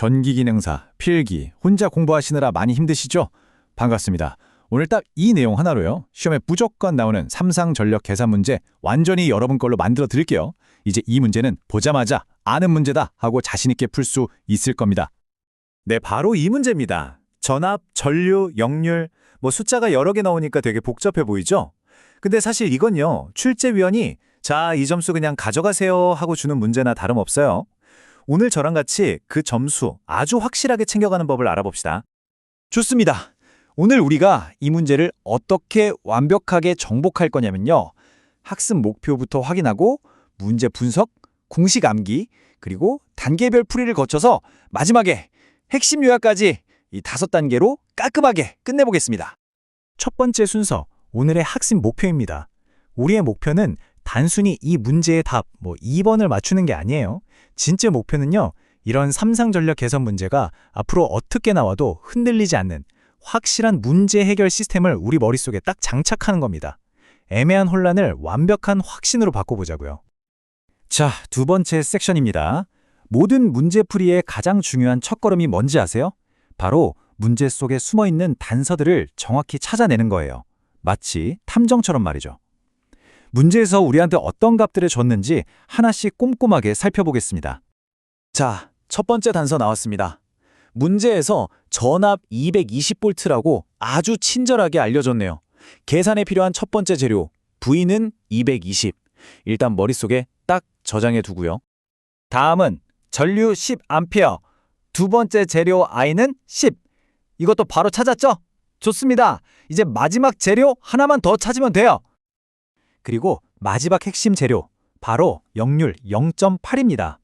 전기기능사, 필기, 혼자 공부하시느라 많이 힘드시죠? 반갑습니다. 오늘 딱 이 내용 하나로요. 시험에 무조건 나오는 삼상 전력 계산 문제 완전히 여러분 걸로 만들어 드릴게요. 이제 이 문제는 보자마자 아는 문제다 하고 자신 있게 풀 수 있을 겁니다. 네, 바로 이 문제입니다. 전압, 전류, 역률, 뭐 숫자가 여러 개 나오니까 되게 복잡해 보이죠? 근데 사실 이건요, 출제위원이 자, 이 점수 그냥 가져가세요 하고 주는 문제나 다름없어요. 오늘 저랑 같이 그 점수 아주 확실하게 챙겨가는 법을 알아봅시다. 좋습니다. 오늘 우리가 이 문제를 어떻게 완벽하게 정복할 거냐면요. 학습 목표부터 확인하고 문제 분석, 공식 암기, 그리고 단계별 풀이를 거쳐서 마지막에 핵심 요약까지 이 다섯 단계로 깔끔하게 끝내보겠습니다. 첫 번째 순서, 오늘의 학습 목표입니다. 우리의 목표는 단순히 이 문제의 답, 뭐 2번을 맞추는 게 아니에요. 진짜 목표는요, 이런 삼상전력 개선 문제가 앞으로 어떻게 나와도 흔들리지 않는 확실한 문제 해결 시스템을 우리 머릿속에 딱 장착하는 겁니다. 애매한 혼란을 완벽한 확신으로 바꿔보자고요. 자, 두 번째 섹션입니다. 모든 문제풀이의 가장 중요한 첫걸음이 뭔지 아세요? 바로 문제 속에 숨어있는 단서들을 정확히 찾아내는 거예요. 마치 탐정처럼 말이죠. 문제에서 우리한테 어떤 값들을 줬는지 하나씩 꼼꼼하게 살펴보겠습니다. 자, 첫 번째 단서 나왔습니다. 문제에서 전압 220V라고 아주 친절하게 알려줬네요. 계산에 필요한 첫 번째 재료, V는 220. 일단 머릿속에 딱 저장해 두고요. 다음은 전류 10A. 두 번째 재료 I는 10. 이것도 바로 찾았죠? 좋습니다. 이제 마지막 재료 하나만 더 찾으면 돼요. 그리고 마지막 핵심 재료, 바로 역률 0.8입니다.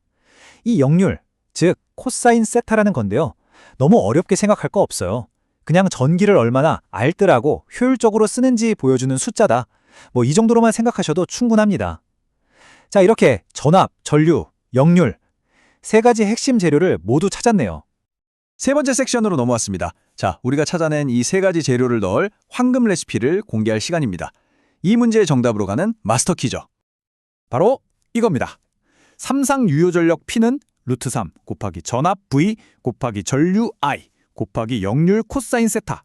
이 역률, 즉 코사인 세타라는 건데요. 너무 어렵게 생각할 거 없어요. 그냥 전기를 얼마나 알뜰하고 효율적으로 쓰는지 보여주는 숫자다. 뭐 이 정도로만 생각하셔도 충분합니다. 자, 이렇게 전압, 전류, 역률 세 가지 핵심 재료를 모두 찾았네요. 세 번째 섹션으로 넘어왔습니다. 자, 우리가 찾아낸 이 세 가지 재료를 넣을 황금 레시피를 공개할 시간입니다. 이 문제의 정답으로 가는 마스터 키죠. 바로 이겁니다. 삼상 유효 전력 P는 루트 3 곱하기 전압 V 곱하기 전류 I 곱하기 역률 코사인 세타.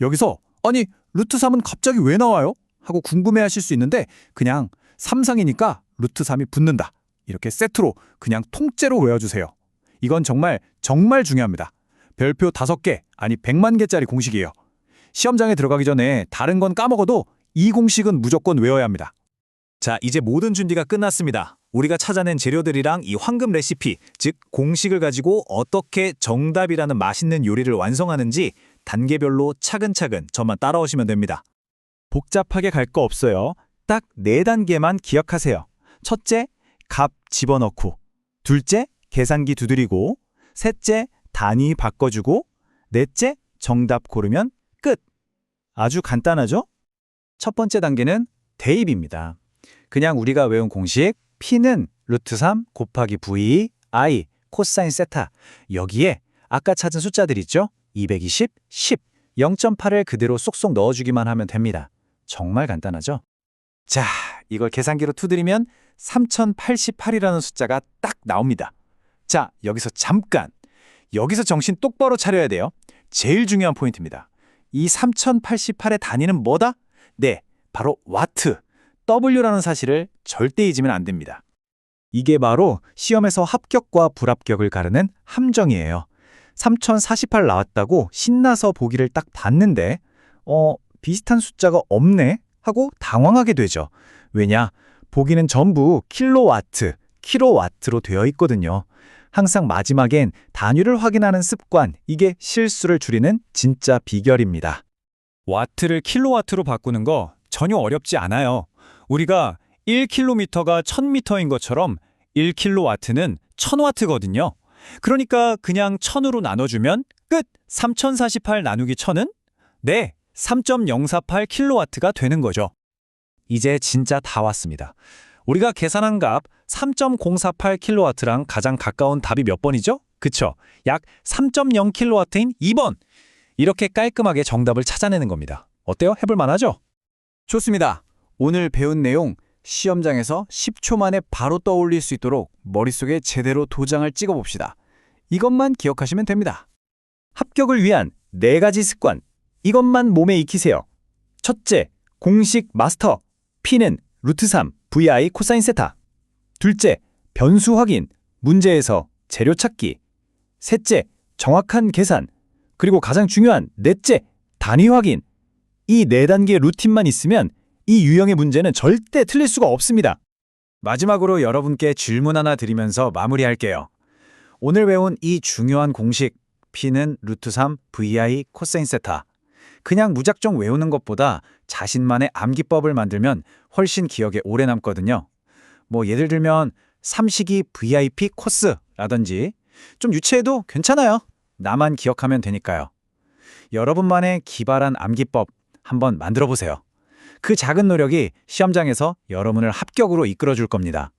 여기서 아니 루트 3은 갑자기 왜 나와요? 하고 궁금해하실 수 있는데 그냥 삼상이니까 루트 3이 붙는다. 이렇게 세트로 그냥 통째로 외워주세요. 이건 정말 정말 중요합니다. 별표 5개 아니 100만 개짜리 공식이에요. 시험장에 들어가기 전에 다른 건 까먹어도 이 공식은 무조건 외워야 합니다. 자, 이제 모든 준비가 끝났습니다. 우리가 찾아낸 재료들이랑 이 황금 레시피, 즉 공식을 가지고 어떻게 정답이라는 맛있는 요리를 완성하는지 단계별로 차근차근 저만 따라오시면 됩니다. 복잡하게 갈 거 없어요. 딱 네 단계만 기억하세요. 첫째, 값 집어넣고. 둘째, 계산기 두드리고. 셋째, 단위 바꿔주고. 넷째, 정답 고르면 끝. 아주 간단하죠? 첫 번째 단계는 대입입니다. 그냥 우리가 외운 공식 P는 루트 3 곱하기 V, I, 코사인 세타. 여기에 아까 찾은 숫자들 있죠? 220, 10, 0.8을 그대로 쏙쏙 넣어주기만 하면 됩니다. 정말 간단하죠? 자, 이걸 계산기로 투드리면 3088이라는 숫자가 딱 나옵니다. 자, 여기서 잠깐. 여기서 정신 똑바로 차려야 돼요. 제일 중요한 포인트입니다. 이 3088의 단위는 뭐다? 네, 바로 와트. W라는 사실을 절대 잊으면 안 됩니다. 이게 바로 시험에서 합격과 불합격을 가르는 함정이에요. 3048 나왔다고 신나서 보기를 딱 봤는데 어, 비슷한 숫자가 없네 하고 당황하게 되죠. 왜냐? 보기는 전부 킬로와트, 킬로와트로 되어 있거든요. 항상 마지막엔 단위를 확인하는 습관, 이게 실수를 줄이는 진짜 비결입니다. 와트를 킬로와트로 바꾸는 거 전혀 어렵지 않아요. 우리가 1km가 1000m인 것처럼 1kW는 1000W거든요. 그러니까 그냥 1000으로 나눠주면 끝! 3048 나누기 1000은? 네, 3.048kW가 되는 거죠. 이제 진짜 다 왔습니다. 우리가 계산한 값 3.048kW랑 가장 가까운 답이 몇 번이죠? 그쵸? 약 3.0kW인 2번! 이렇게 깔끔하게 정답을 찾아내는 겁니다. 어때요? 해볼 만하죠? 좋습니다. 오늘 배운 내용 시험장에서 10초 만에 바로 떠올릴 수 있도록 머릿속에 제대로 도장을 찍어봅시다. 이것만 기억하시면 됩니다. 합격을 위한 네 가지 습관. 이것만 몸에 익히세요. 첫째, 공식 마스터. P는 루트 3, VI 코사인 세타. 둘째, 변수 확인. 문제에서 재료 찾기. 셋째, 정확한 계산. 그리고 가장 중요한 넷째, 단위 확인. 이 네 단계 루틴만 있으면 이 유형의 문제는 절대 틀릴 수가 없습니다. 마지막으로 여러분께 질문 하나 드리면서 마무리할게요. 오늘 배운 이 중요한 공식 P는 루트 3 VI 코사인 세타. 그냥 무작정 외우는 것보다 자신만의 암기법을 만들면 훨씬 기억에 오래 남거든요. 뭐 예를 들면 삼식이 VIP 코스라든지 좀 유치해도 괜찮아요. 나만 기억하면 되니까요. 여러분만의 기발한 암기법 한번 만들어 보세요. 그 작은 노력이 시험장에서 여러분을 합격으로 이끌어 줄 겁니다.